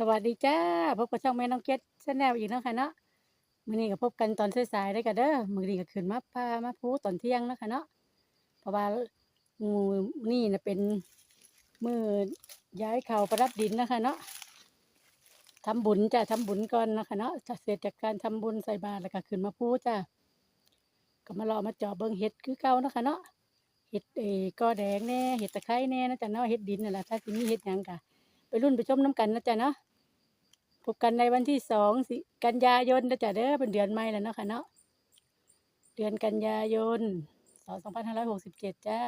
สวัสดีจ้าพบกับช่องแม่น้องเกดชาแนลอีกแล้วค่ะเนาะมื้อนี้ก็พบกันตอนสายๆได้กันเด้อมื้อนี้ก็ขึ้นมาพามาพูตอนเที่ยงแล้วค่ะเนาะเพราะว่ามื้อนี้น่ะเป็นมือย้ายเขาประดับดินนะคะเนาะทำบุญจ้ะทำบุญก่อนนะคะเนาะถ้าเสร็จจากการทำบุญใส่บาตรแล้วก็ขึ้นมาพูจ้ะก็มารอมาเจาะเบิ่งเห็ดคือเก่านะคะเนาะเห็ดเอ้กอแดงแน่เห็ดตะไคร้แน่นะจ๊ะเนาะเห็ดดินนั่นแหละถ้าสิมีเห็ดยังก็ไปรุ่นไปชมน้ำกันนะจ๊ะเนาะ พบกันในวันที่สองสกันยายนนะจ๊ะเด้อเป็นเดือนใหม่แล้วเนาะค่ะเนาะเดือนกันยายนสองพันห้าร้อยหกสิบเจ็ดจ้า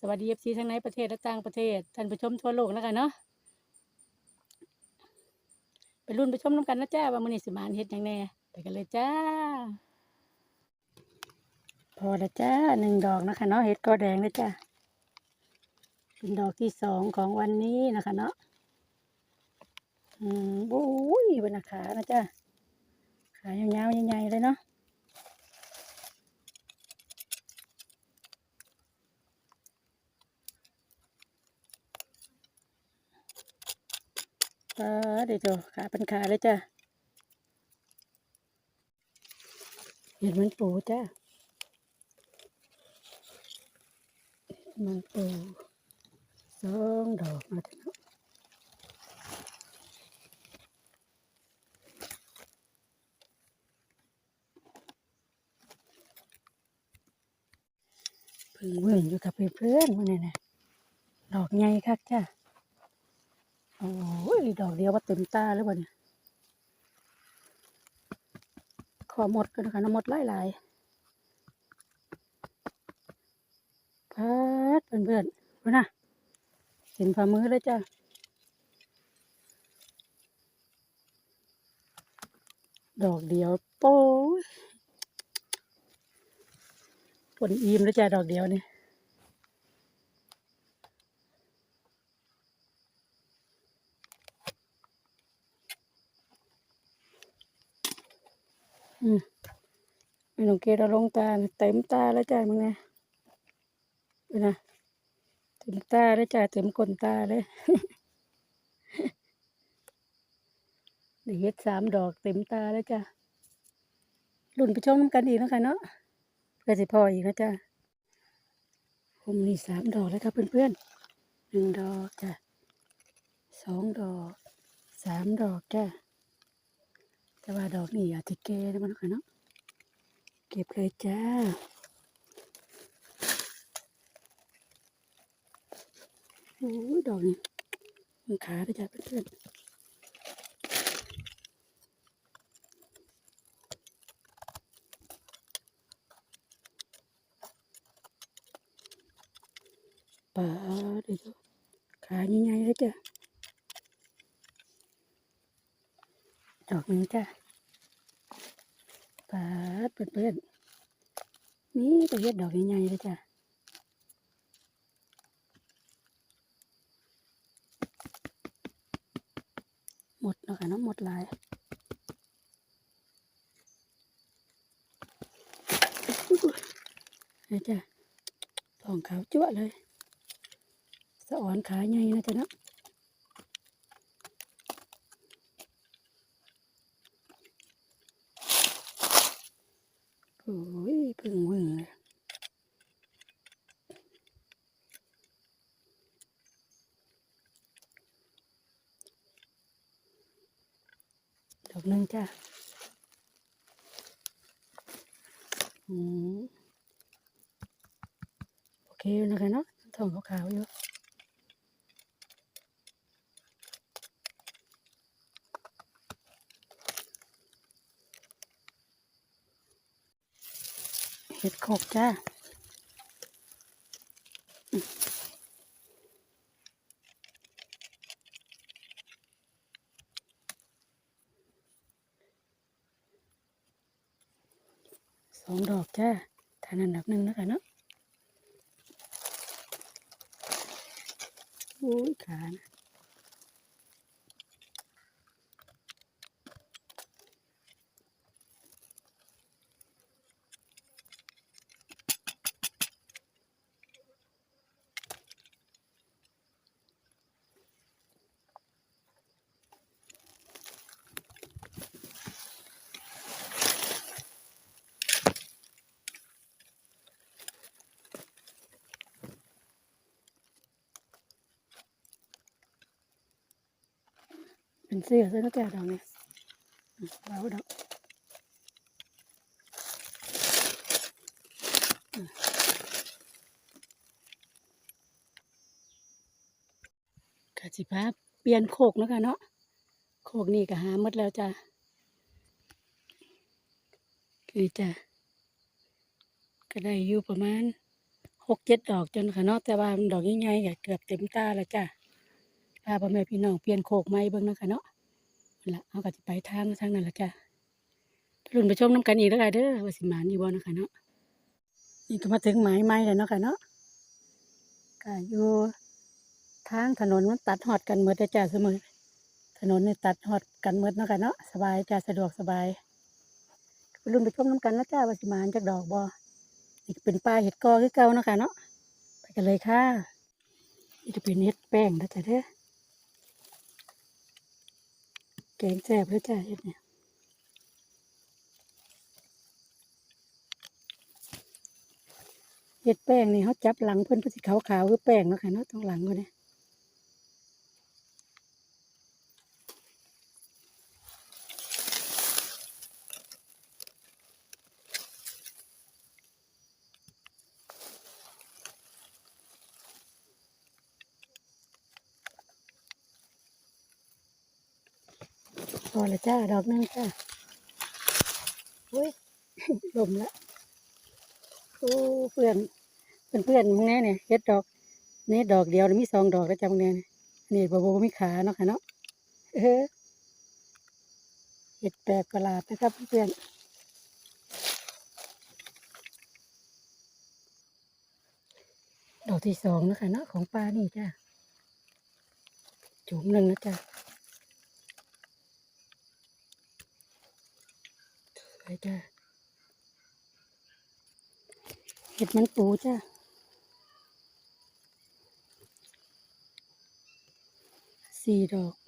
สวัสดีเอฟซีทั้งในประเทศและต่างประเทศท่านผู้ชมทั่วโลกนะคะเนาะไปรุ่นไปชมน้ำกันนะจ้าว่ามื้อนี้สิมานเฮ็ดยังแน่ไปกันเลยจ้า พอล้วจ้าหนึ่งดอกนะคะเนาะเห็ดกอแดงนะจ้าเป็นดอกที่สองของวันนี้นะคะเนาะ อืมโอ้ยบนขานะจ๊ะขายาวๆใหญ่ๆเลยเนาะอ่าเดี๋ยวขาเป็นขาเลยจ้ะเห็นมันปูจ้ะมันปูสองดอกมาถึงแล้ว พึ่งเวิ่งอยู่กับเพื่อนๆมันเนี่นะดอกใหญ่คักจ้ะโอ้ยดอกเดียวว่าเต็มตาเลยบ่เนี่ยขอหมดกันนะคะน้ำหมดหลายๆพัดเพื่อนๆดูนะเห็นฝ่ามือเลยจ้ะดอกเดียวโป้ ยผลอิ่มแล้วจ้ะดอกเดียวนี่อืมไม่ต้องเกดเอาลงตาเต็มตาแล้วจ้ะมึงไงนะเต็มตาแล้วจ้ะเต็มก้นตาเลยเดี๋ยวเฮ็ดสามดอกเต็มตาแล้วจ้ะรุ่นไปชมน้ำกันอีกนะคะเนาะ เพื่อสิพออีกนะจ้ะผมนี่สามดอกแล้วครับเพื่อนๆหนึ่งดอกจ้ะสองดอกสามดอกจ้ะแต่ว่าดอกนี่อาจจะแก่แล้วมันค่ะเนาะเก็บเลยจ้าโอ้ดอกนี่มันขาไปจ้ะเพื่อนๆ ป่าเดี๋ยวดูขาใหญ่ๆเลยจ้ะดอกหนึงจ้ะปาเพื่อนๆนี่ไปเฮ็ดดอกใหญ่ๆเลยจ้ะหมดแล้วค่ะเน้องหมดลายนี่จ้ะทองขาวจั่วเลยะอ่อนขาใหญ่นะจ๊ะนะโอ้ยพึ่งวึ่งเลยดอกหนึ่งจ้ะอืมโอเคแล้วกันเนาะทองขาวๆอยู่ เห็ดขบจ้าสองดอกจ้าทานอันดับหนึ่งแล้วกันเนาะโอ้ยขานะ เป็นเสื้อซะนะจ๊ะดอกเนี่ยเบาดอกกะสิพาเปลี่ยนโคกเนาะคะเนาะโคกนี่ก็หาหมดแล้วจ้ะคือจ้ะก็ได้อยู่ประมาณหกเจ็ดดอกจนค่ะเนาะแต่ว่าดอกใหญ่ๆก็เกือบเต็มตาแล้วจ้ะ พาพ่อแม่พี่น้องเปลี่ยนโคกใหม่เบิ่งเนาะคะเนาะนั่นละเอาก็จะไปทางทางนั้นละจ้ะรุนไปชมน้ำกันอีกแล้วกันเด้อว่าสิมานี่บ่นะคะเนาะนี่ก็มาถึงหมายไม้แล้วเนาะค่ะเนาะก็อยู่ทางถนนมันตัดหอดกันหมดเลยจ้ะเสมอถนนนี่ตัดหอดกันหมดเนาะค่ะเนาะสบายจ้ะสะดวกสบายรุนไปชมน้ำกันแล้วจ้าว่าสิมานจากดอกบ่นี่ก็เป็นปลาเห็ดกอคือเก่าเนาะค่ะเนาะไปกันเลยค่ะนี่จะเป็นเห็ดแป้งนะจ้ะเด้อ แกงแซ่บเลยจ้าเห็ดเนี่ยเห็ดแป้งนี่เขาจับหลังเพื่อนเพิ่นสิขาวๆคือแป้งเนาะค่ะเนาะตรงหลังก็เนี่ย พอและจ้า ดอกนึงจ้าอุ้ยลมละโอ้เพื่อนเพื่อนเพื่อนมึงแน่เนี่ยเฮ็ดดอกนี่ดอกเดียวมีสองดอกแล้วจ้ามึงแน่เนี่ยนี่บ่บ่มีขาเนาะค่ะเนาะเออเห็ดแปลกประหลาดนะครับเพื่อนดอกที่สองนะคะเนาะของปลานี่จ้าจุ่มหนึ่งนะจ้าไป จ้าเห็ดมันปูจ้าสี่ดอก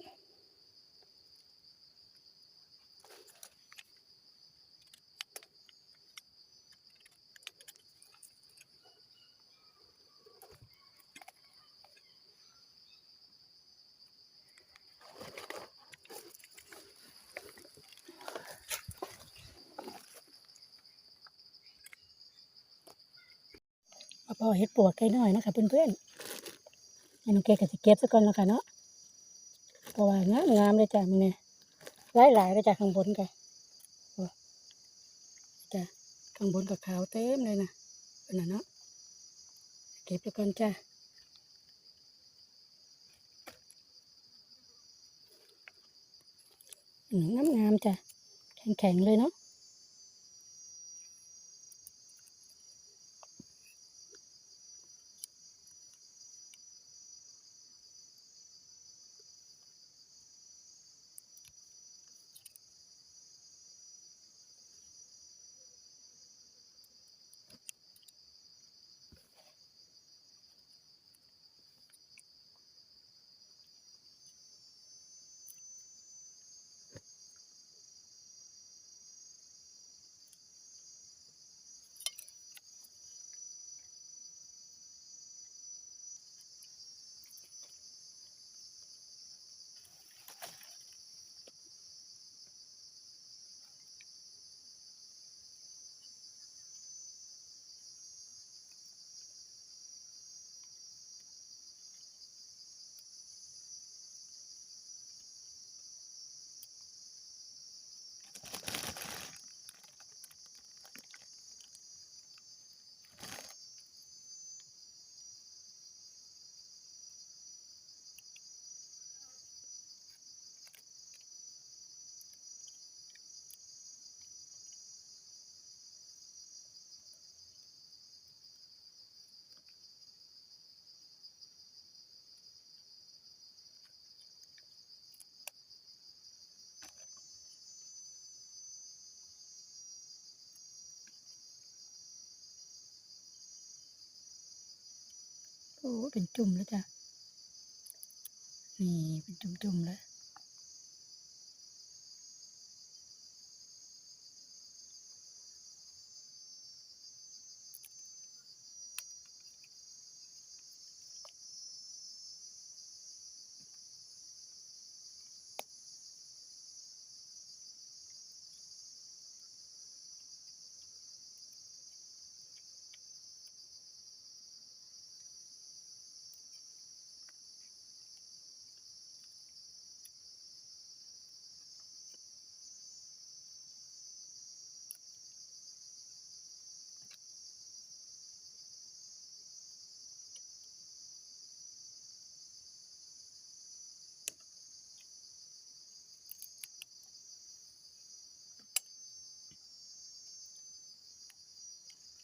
มาพอเห็ดปวกไก่น้อยนะคะเพื่อนๆให้น้องเกดก็จะเก็บซะก่อนแล้วค่ะเนาะเพราะว่างามงามเลยจ้ะมึงเนี่ยหลายหลายๆเลยจ้ะข้างบนกันจ้ะข้างบนกับขาวเต็มเลยนะเป็นน่ะเนาะเก็บไปก่อนจ้ะงามงามจ้ะแข็งๆเลยเนาะ อ้เป็นจุ่มแล้วจ้ะ นี่เป็นจุ่มๆแล้ว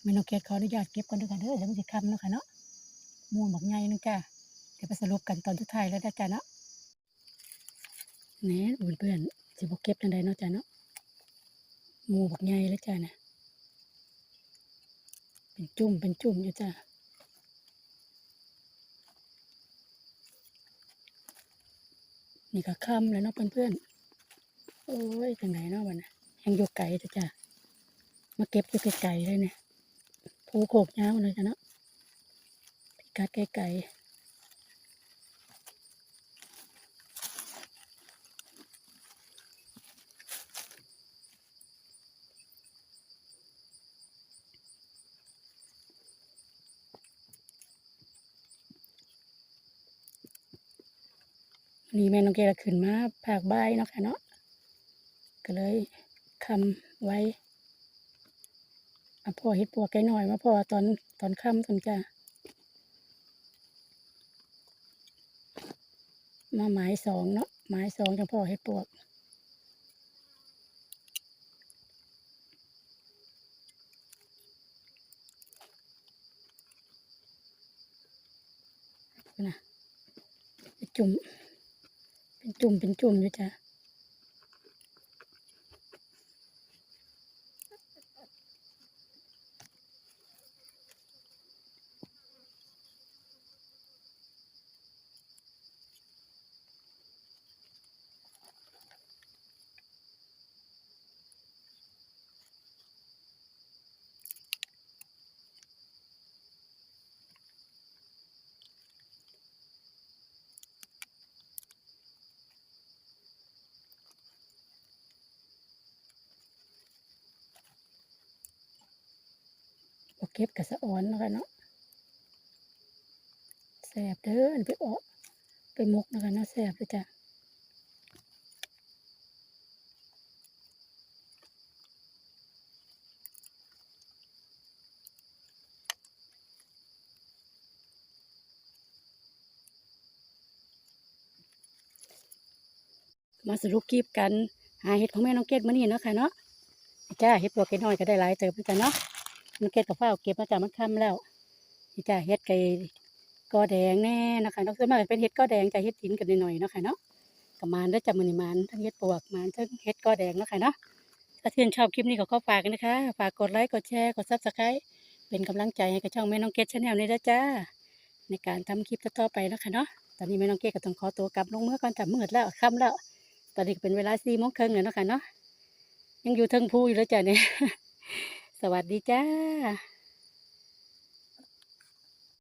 ม่นเกดขออนุญาตเก็บก่อนด้อค่ะเด้อเดี๋ยวมันสิคำเนาะค่ะเนาะมูลบักใหญ่นึงจ้าเดี๋ยวไปสรุปกันตอนสุดท้ายแล้วนะจ้าเนาะแหน่เพื่อนๆสิบ่เก็บจังไดเนาะจ้าเนาะมูบักใหญ่เลยจ้าน่ะเป็นจุ่มเป็นจุ่มอยู่จ้านี่ก็ค่ำแล้วเนาะเพื่อนๆโอ้ยจังไดเนาะบัดน่ะยังอยู่ไกลจ้ะจ้ามาเก็บอยู่ไกลๆเลยเนี่ย ภูโขกยาวเลยจ้ะเนาะพิกัดไกลๆนี่แม่น้องเกดขึ้นมาภาคบ่ายเนาะค่ะเนาะก็เลยคำไว้ พ่อเฮ็ดปวกไก่น้อยมาพ่อตอนตอนค่ำตอนจ้ามาหมายสองเนาะหมายสองจังพ่อเฮ็ดปวกนะจุ่มเป็นจุ่มเป็นจุ่มอยู่จ้ะ เก็บกับสะออนแล้วกันเนาะแสบเด้ออันไปออกไปมุกแล้วกันเนาะแสบเลยจ้ะมาสรุปคลิปกัน หาเห็ดของแม่น้องเกดมื้อนี้เนาะค่ะเนาะจ้าเห็ดปวกเกดน้อยก็ได้หลายเติบเหมือนกันเนาะ น้องเกดกับฝ้าวเก็บมาจากมันค่ำแล้วจ้าเห็ดไก่กอแดงแน่นะคะนอกจากนั้นเป็นเห็ดกอแดงจ้าเห็ดหินกันหน่อยๆนะค่ะเนาะกับมานได้จ้ามื้อนี้มานทั้งเห็ดปลวกมานทั้งเห็ดกอแดงนะค่ะเนาะถ้าเพื่นชอบคลิปนี้ก็ขอฝากกันนะคะฝากกดไลค์กดแชร์กดซับสไครต์เป็นกำลังใจให้กับช่องแม่น้องเกดชาแนลนี้ด้วยจ้า ในการทำคลิปต่อๆไปนะคะเนาะตอนนี้แม่น้องเกดก็ต้องขอตัวกลับลงเมื่อก่อนจับมืดแล้วค่ำแล้ว ตอนนี้เป็นเวลาสี่โมงครึ่งแล้วนะค่ะเนาะยังอยู่เทิงภูอยู่เลยจ้ะเนี่ย สวัสดีจ้า